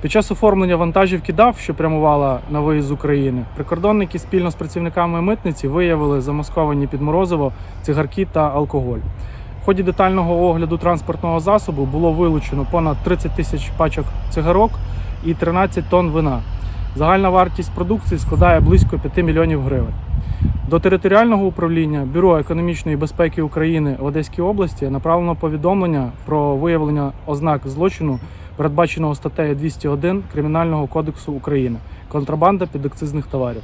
Під час оформлення вантажівки ДАВ, що прямувала на виїзд з України, прикордонники спільно з працівниками митниці виявили замасковані під морозиво цигарки та алкоголь. В ході детального огляду транспортного засобу було вилучено понад 30 тисяч пачок цигарок і 13 тонн вина. Загальна вартість продукції складає близько 5 мільйонів гривень. До територіального управління Бюро економічної безпеки України в Одеській області направлено повідомлення про виявлення ознак злочину, передбаченого статтею 201 Кримінального кодексу України контрабанда підакцизних товарів.